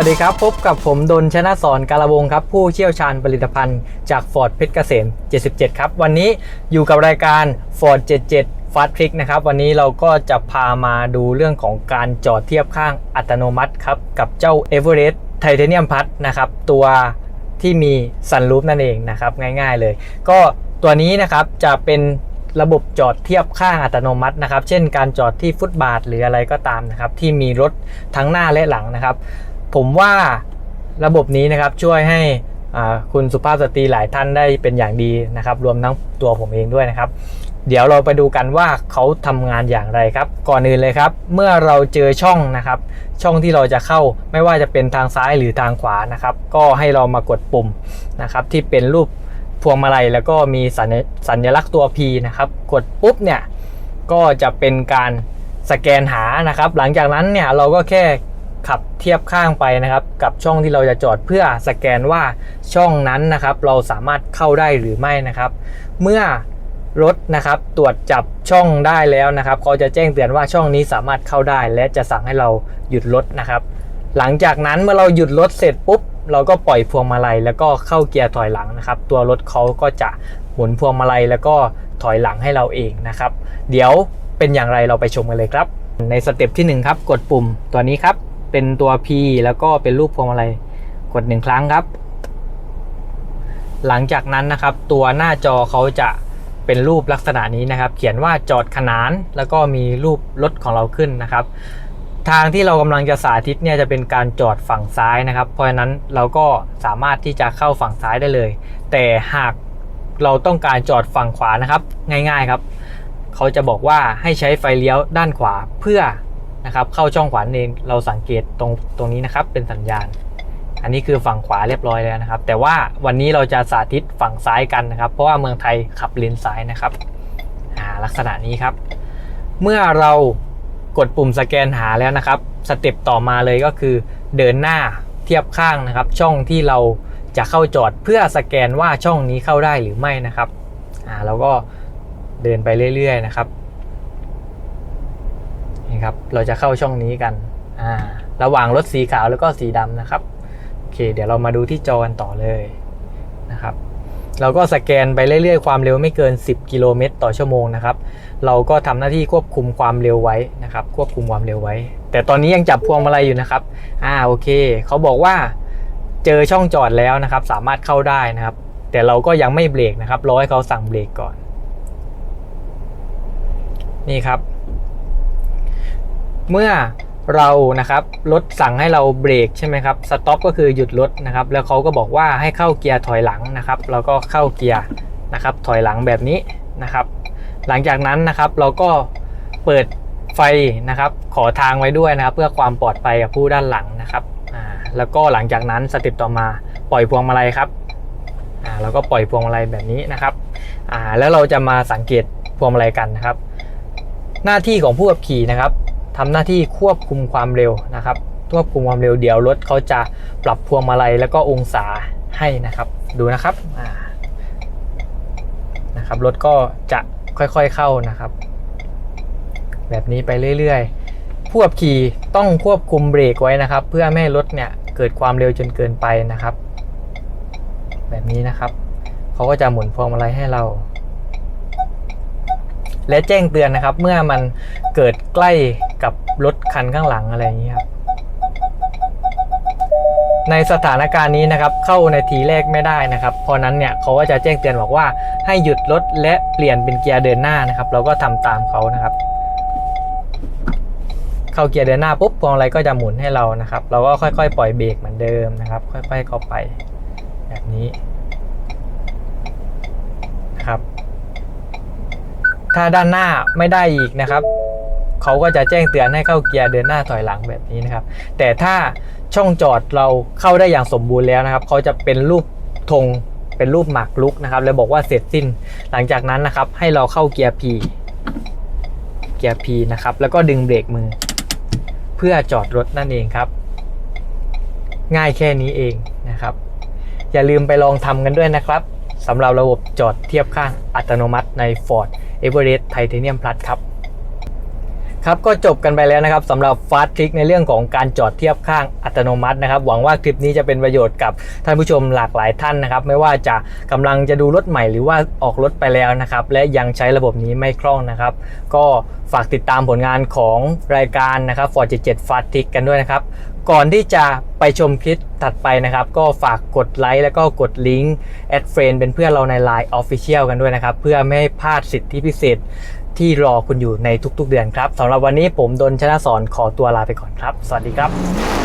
วัสดีครับ พบกับผมดนชนะสอนการวงครับ ผู้เชี่ยวชาญผลิตภัณฑ์จาก Ford เพชรเกษม 77 ครับ วันนี้อยู่กับรายการ Ford 77 Fast Trick นะครับ วันนี้เราก็จะพามาดูเรื่องของการจอดเทียบข้างอัตโนมัติครับ กับเจ้า Everest Titanium Plus นะครับ ตัวที่มีสันรูปนั่นเองนะครับ ง่ายๆเลย ก็ตัวนี้นะครับจะเป็นระบบจอดเทียบข้างอัตโนมัตินะครับ เช่นการจอดที่ฟุตบาทหรืออะไรก็ตามนะครับ ที่มีรถทั้งหน้าและหลังนะครับ ผมว่าระบบนี้นะครับช่วยให้คุณสุภาพสตรีหลายท่านได้เป็นอย่างดีนะครับ รวมทั้งตัวผมเองด้วยนะครับ เดี๋ยวเราไปดูกันว่าเขาทำงานอย่างไรครับ ก่อนอื่นเลยครับ เมื่อเราเจอช่องนะครับ ช่องที่เราจะเข้าไม่ว่าจะเป็นทางซ้ายหรือทางขวานะครับ ก็ให้เรามากดปุ่มนะครับ ที่เป็นรูปพวงมาลัยแล้วก็มีสัญสัญลักษณ์ตัว P นะครับ กดปุ๊บเนี่ยก็จะเป็นการสแกนหานะครับ หลังจากนั้นเนี่ยเราก็แค่ ขับเทียบข้างไปนะครับ กับช่องที่เราจะจอดเพื่อสแกนว่าช่องนั้นนะครับ เราสามารถเข้าได้หรือไม่นะครับ เมื่อรถนะครับตรวจจับช่องได้แล้วนะครับเขาจะแจ้งเตือนว่าช่องนี้สามารถเข้าได้ และจะสั่งให้เราหยุดรถนะครับ หลังจากนั้นเมื่อเราหยุดรถเสร็จปุ๊บ เราก็ปล่อยพวงมาลัยแล้วก็เข้าเกียร์ถอยหลังนะครับ ตัวรถเขาก็จะหมุนพวงมาลัยแล้วก็ถอยหลังให้เราเองนะครับ เดี๋ยวเป็นอย่างไรเราไปชมกันเลยครับ ในสเต็ปที่หนึ่งครับกดปุ่มตัวนี้ครับ เป็นตัว P แล้วก็เป็นรูปพวงมาลัยกดหนึ่งครั้งครับ หลังจากนั้นนะครับ ตัวหน้าจอเขาจะเป็นรูปลักษณะนี้นะครับ เขียนว่าจอดขนานแล้วก็มีรูปรถของเราขึ้นนะครับ ทางที่เรากำลังจะสาธิตเนี่ยจะเป็นการจอดฝั่งซ้ายนะครับ เพราะฉะนั้นเราก็สามารถที่จะเข้าฝั่งซ้ายได้เลย แต่หากเราต้องการจอดฝั่งขวานะครับ ง่าย ๆครับ เขาจะบอกว่าให้ใช้ไฟเลี้ยวด้านขวาเพื่อ นะครับเข้าช่องขวาเองเราสังเกตตรงตรงนี้นะครับเป็นสัญญาณ อันนี้คือฝั่งขวาเรียบร้อยแล้วนะครับ แต่ว่าวันนี้เราจะสาธิตฝั่งซ้ายกันนะครับ เพราะว่าเมืองไทยขับเลนซ้ายนะครับอ่าลักษณะนี้ครับ เมื่อเรากดปุ่มสแกนหาแล้วนะครับสเต็ปต่อมาเลยก็คือ เดินหน้าเทียบข้างนะครับ ช่องที่เราจะเข้าจอดเพื่อสแกนว่าช่องนี้เข้าได้หรือไม่นะครับอ่าเราก็เดินไปเรื่อยๆนะครับ นี่ครับ เราจะเข้าช่องนี้กัน อ่า ระหว่างรถสีขาวแล้วก็สีดำนะครับ โอเค เดี๋ยวเรามาดูที่จอกันต่อเลยนะครับ เราก็สแกนไปเรื่อยๆ ความเร็วไม่เกิน 10 กิโลเมตรต่อชั่วโมงนะครับ เราก็ทำหน้าที่ควบคุมความเร็วไว้นะครับ ควบคุมความเร็วไว้ แต่ตอนนี้ยังจับพวงมาลัยอยู่นะครับ อ่า โอเค เขาบอกว่าเจอช่องจอดแล้วนะครับ สามารถเข้าได้นะครับ แต่เราก็ยังไม่เบรกนะครับ รอให้เขาสั่งเบรกก่อน นี่ครับ เมื่อเรานะครับรถสั่งให้เราเบรกใช่ไหมครับสต็อปก็คือหยุดรถนะครับ แล้วเขาก็บอกว่าให้เข้าเกียร์ถอยหลังนะครับเราก็เข้าเกียร์นะครับ ถอยหลังแบบนี้นะครับ หลังจากนั้นนะครับเราก็เปิดไฟนะครับ ขอทางไว้ด้วยนะครับ เพื่อความปลอดภัยกับผู้ด้านหลังนะครับอ่าแล้วก็หลังจากนั้นสเต็ปต่อมาปล่อยพวงมาลัยครับอ่าเราก็ปล่อยพวงมาลัยแบบนี้นะครับอ่าแล้วเราจะมาสังเกตพวงมาลัยกันนะครับ หน้าที่ของผู้ขับขี่นะครับ ทำหน้าที่ควบคุมความเร็วนะครับควบคุมความเร็วเดี๋ยวรถเขาจะปรับพวงมาลัยแล้วก็องศาให้นะครับ ดูนะครับนะครับรถก็จะค่อยๆเข้านะครับ แบบนี้ไปเรื่อยๆผู้ขับขี่ต้องควบคุมเบรกไว้นะครับ เพื่อไม่ให้รถเนี่ยเกิดความเร็วจนเกินไปนะครับ แบบนี้นะครับเขาก็จะหมุนพวงมาลัยให้เราและแจ้งเตือนนะครับ เมื่อมันเกิดใกล้ กับรถคันข้างหลังอะไรอย่างนี้ครับ ในสถานการณ์นี้นะครับ เข้าในทีแรกไม่ได้นะครับ เพราะนั้นเนี่ยเขาก็จะแจ้งเตือนบอกว่าให้หยุดรถและเปลี่ยนเป็นเกียร์เดินหน้านะครับ เราก็ทำตามเขานะครับ เข้าเกียร์เดินหน้าปุ๊บพวงอะไรก็จะหมุนให้เรานะครับ เราก็ค่อยๆ ปล่อยเบรกเหมือนเดิมนะครับ ค่อย ๆ เข้าไป แบบนี้นะครับถ้าด้านหน้าไม่ได้อีกนะครับ เขาก็จะแจ้งเตือนให้เข้าเกียร์เดินหน้าถอยหลังแบบนี้นะครับ แต่ถ้าช่องจอดเราเข้าได้อย่างสมบูรณ์แล้วนะครับ เขาจะเป็นรูปธงเป็นรูปหมากรุกนะครับ แล้วบอกว่าเสร็จสิ้น หลังจากนั้นนะครับ ให้เราเข้าเกียร์ P เกียร์ P นะครับ แล้วก็ดึงเบรกมือ เพื่อจอดรถนั่นเองครับ ง่ายแค่นี้เองนะครับ อย่าลืมไปลองทำกันด้วยนะครับสำหรับระบบจอดเทียบข้างอัตโนมัติใน Ford Everest Titanium Plus ครับ ครับก็จบกันไปแล้วนะครับสำหรับฟาสต์ทริคในเรื่องของการจอดเทียบข้างอัตโนมัตินะครับ หวังว่าคลิปนี้จะเป็นประโยชน์กับท่านผู้ชมหลากหลายท่านนะครับ ไม่ว่าจะกำลังจะดูรถใหม่หรือว่าออกรถไปแล้วนะครับ และยังใช้ระบบนี้ไม่คล่องนะครับ ก็ฝากติดตามผลงานของรายการนะครับ Ford 77 Fast Trick กันด้วยนะครับ ก่อนที่จะไปชมคลิปถัดไปนะครับ ก็ฝากกดไลค์แล้วก็กดลิงก์แอดเฟรนเป็นเพื่อนเราใน Line Official กันด้วยนะครับ เพื่อไม่ให้พลาดสิทธิพิเศษ ที่รอคุณอยู่ในทุกๆเดือนครับสำหรับวันนี้ผมดนชนะสอนขอตัวลาไปก่อนครับ สวัสดีครับ